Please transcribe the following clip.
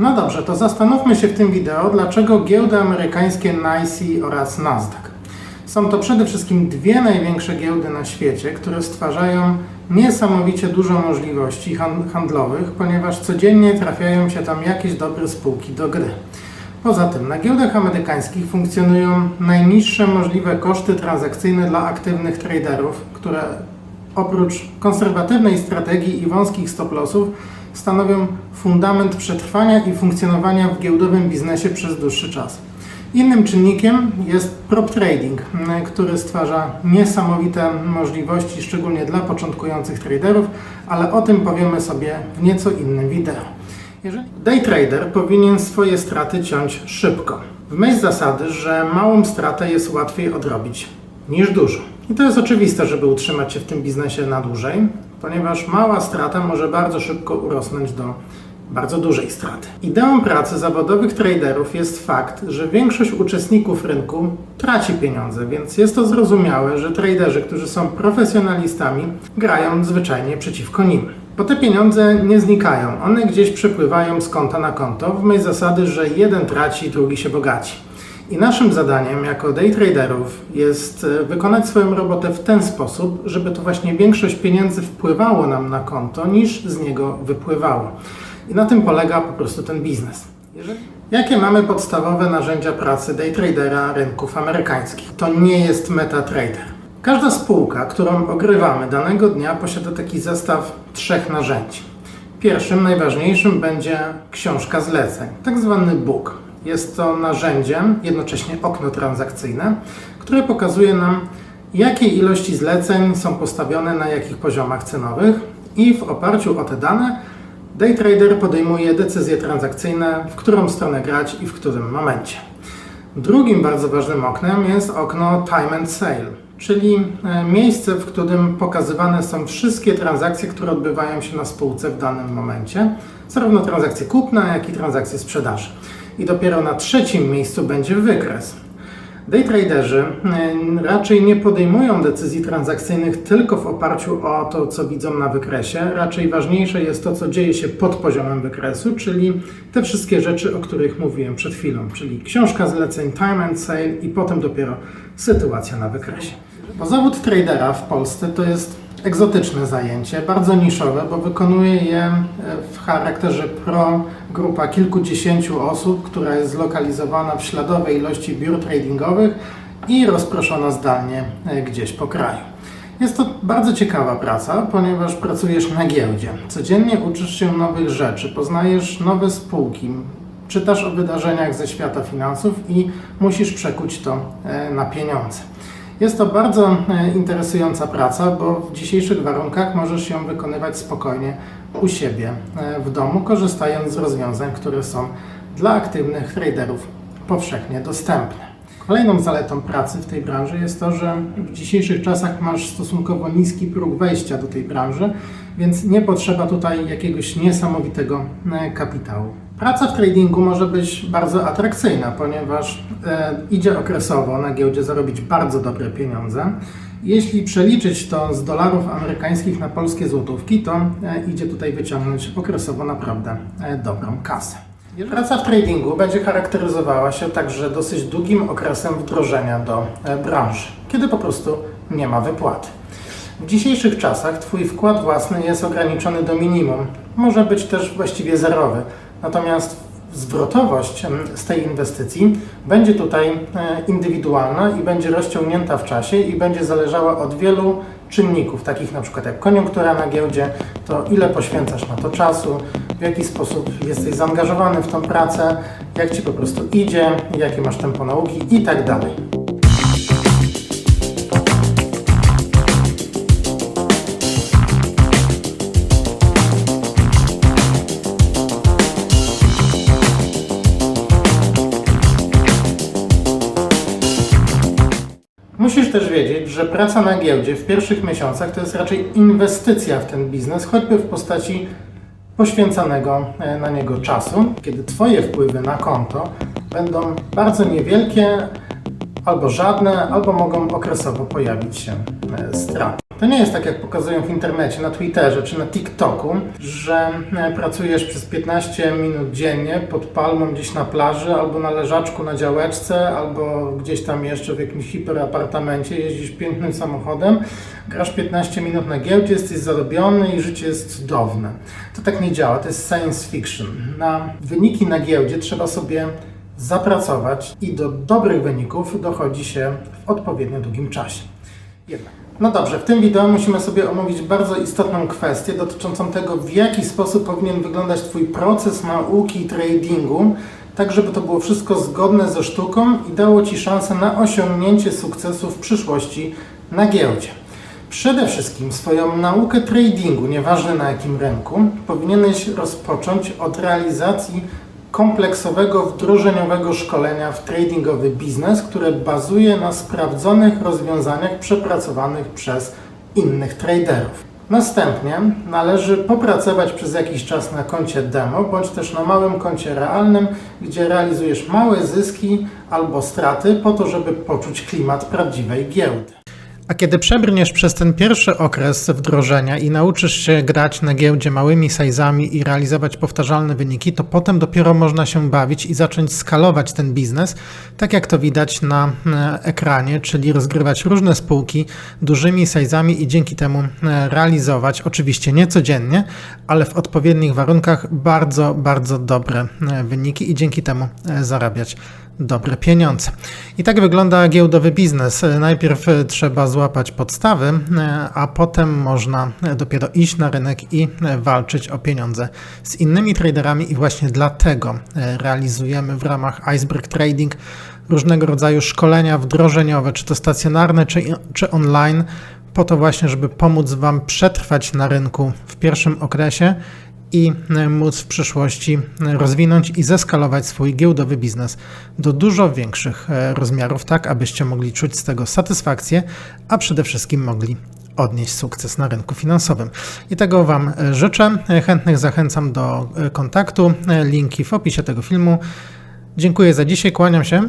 No dobrze, to zastanówmy się w tym wideo, dlaczego giełdy amerykańskie NYSE oraz Nasdaq. Są to przede wszystkim dwie największe giełdy na świecie, które stwarzają niesamowicie dużo możliwości han- handlowych, ponieważ codziennie trafiają się tam jakieś dobre spółki do gry. Poza tym na giełdach amerykańskich funkcjonują najniższe możliwe koszty transakcyjne dla aktywnych traderów, które oprócz konserwatywnej strategii i wąskich stop-lossów stanowią fundament przetrwania i funkcjonowania w giełdowym biznesie przez dłuższy czas. Innym czynnikiem jest prop trading, który stwarza niesamowite możliwości, szczególnie dla początkujących traderów, ale o tym powiemy sobie w nieco innym wideo. Day trader powinien swoje straty ciąć szybko, w myśl zasady, że małą stratę jest łatwiej odrobić niż dużo. I to jest oczywiste, żeby utrzymać się w tym biznesie na dłużej, ponieważ mała strata może bardzo szybko urosnąć do bardzo dużej straty. Ideą pracy zawodowych traderów jest fakt, że większość uczestników rynku traci pieniądze, więc jest to zrozumiałe, że traderzy, którzy są profesjonalistami, grają zwyczajnie przeciwko nim. Bo te pieniądze nie znikają, one gdzieś przepływają z konta na konto, w myśl zasady, że jeden traci, drugi się bogaci. I naszym zadaniem jako day traderów jest e, wykonać swoją robotę w ten sposób, żeby to właśnie większość pieniędzy wpływało nam na konto, niż z niego wypływało. I na tym polega po prostu ten biznes. Jakie mamy podstawowe narzędzia pracy day tradera rynków amerykańskich? To nie jest MetaTrader. Każda spółka, którą ogrywamy danego dnia, posiada taki zestaw trzech narzędzi. Pierwszym, najważniejszym będzie książka zleceń, tak zwany book. Jest to narzędzie, jednocześnie okno transakcyjne, które pokazuje nam, jakie ilości zleceń są postawione na jakich poziomach cenowych i w oparciu o te dane day trader podejmuje decyzje transakcyjne, w którą stronę grać i w którym momencie. Drugim bardzo ważnym oknem jest okno Time and Sale, czyli e, miejsce, w którym pokazywane są wszystkie transakcje, które odbywają się na spółce w danym momencie, zarówno transakcje kupna, jak i transakcje sprzedaży. I dopiero na trzecim miejscu będzie wykres. Day traderzy e, raczej nie podejmują decyzji transakcyjnych tylko w oparciu o to, co widzą na wykresie. Raczej ważniejsze jest to, co dzieje się pod poziomem wykresu, czyli te wszystkie rzeczy, o których mówiłem przed chwilą, czyli książka zleceń, time and sale i potem dopiero sytuacja na wykresie. Bo zawód tradera w Polsce to jest egzotyczne zajęcie, bardzo niszowe, bo wykonuje je e, w charakterze pro grupa kilkudziesięciu osób, która jest zlokalizowana w śladowej ilości biur tradingowych i rozproszona zdalnie e, gdzieś po kraju. Jest to bardzo ciekawa praca, ponieważ pracujesz na giełdzie. Codziennie uczysz się nowych rzeczy, poznajesz nowe spółki, czytasz o wydarzeniach ze świata finansów i musisz przekuć to e, na pieniądze. Jest to bardzo e, interesująca praca, bo w dzisiejszych warunkach możesz ją wykonywać spokojnie u siebie e, w domu, korzystając z rozwiązań, które są dla aktywnych traderów powszechnie dostępne. Kolejną zaletą pracy w tej branży jest to, że w dzisiejszych czasach masz stosunkowo niski próg wejścia do tej branży, więc nie potrzeba tutaj jakiegoś niesamowitego e, kapitału. Praca w tradingu może być bardzo atrakcyjna, ponieważ e, idzie okresowo na giełdzie zarobić bardzo dobre pieniądze. Jeśli przeliczyć to z dolarów amerykańskich na polskie złotówki, to e, idzie tutaj wyciągnąć okresowo naprawdę e, dobrą kasę. Praca w tradingu będzie charakteryzowała się także dosyć długim okresem wdrożenia do e, branży, kiedy po prostu nie ma wypłaty. W dzisiejszych czasach Twój wkład własny jest ograniczony do minimum, może być też właściwie zerowy, natomiast zwrotowość z tej inwestycji będzie tutaj e, indywidualna i będzie rozciągnięta w czasie i będzie zależała od wielu czynników, takich na przykład jak koniunktura na giełdzie, to ile poświęcasz na to czasu, w jaki sposób jesteś zaangażowany w tą pracę, jak Ci po prostu idzie, jakie masz tempo nauki i tak dalej. Musisz też wiedzieć, że praca na giełdzie w pierwszych miesiącach to jest raczej inwestycja w ten biznes, choćby w postaci poświęcanego e, na niego czasu, kiedy Twoje wpływy na konto będą bardzo niewielkie, albo żadne, albo mogą okresowo pojawić się e, straty. To nie jest tak, jak pokazują w internecie, na Twitterze czy na TikToku, że e, pracujesz przez 15 minut dziennie pod palmą gdzieś na plaży, albo na leżaczku na działeczce, albo gdzieś tam jeszcze w jakimś hiperapartamencie, jeździsz pięknym samochodem, grasz 15 minut na giełdzie, jesteś zarobiony i życie jest cudowne. To tak nie działa, to jest science fiction. Na wyniki na giełdzie trzeba sobie zapracować i do dobrych wyników dochodzi się w odpowiednio długim czasie. Jednak. No dobrze, w tym wideo musimy sobie omówić bardzo istotną kwestię dotyczącą tego, w jaki sposób powinien wyglądać Twój proces nauki i tradingu, tak żeby to było wszystko zgodne ze sztuką i dało Ci szansę na osiągnięcie sukcesu w przyszłości na giełdzie. Przede wszystkim swoją naukę tradingu, nieważne na jakim rynku, powinieneś rozpocząć od realizacji kompleksowego, wdrożeniowego szkolenia w tradingowy biznes, które bazuje na sprawdzonych rozwiązaniach przepracowanych przez innych traderów. Następnie należy popracować przez jakiś czas na koncie demo, bądź też na małym koncie realnym, gdzie realizujesz małe zyski albo straty po to, żeby poczuć klimat prawdziwej giełdy. A kiedy przebrniesz przez ten pierwszy okres wdrożenia i nauczysz się grać na giełdzie małymi sizami i realizować powtarzalne wyniki, to potem dopiero można się bawić i zacząć skalować ten biznes, tak jak to widać na e, ekranie, czyli rozgrywać różne spółki dużymi sizami i dzięki temu e, realizować, oczywiście nie codziennie, ale w odpowiednich warunkach bardzo, bardzo dobre e, wyniki i dzięki temu zarabiać dobre pieniądze. I tak wygląda giełdowy biznes. Najpierw trzeba złapać podstawy, a potem można dopiero iść na rynek i walczyć o pieniądze z innymi traderami i właśnie dlatego realizujemy w ramach Iceberg Trading różnego rodzaju szkolenia wdrożeniowe, czy to stacjonarne, czy, czy online, po to właśnie, żeby pomóc Wam przetrwać na rynku w pierwszym okresie i e, móc w przyszłości e, rozwinąć i zeskalować swój giełdowy biznes do dużo większych e, rozmiarów, tak abyście mogli czuć z tego satysfakcję, a przede wszystkim mogli odnieść sukces na rynku finansowym. I tego Wam życzę. Chętnych zachęcam do kontaktu. Linki w opisie tego filmu. Dziękuję za dzisiaj, kłaniam się.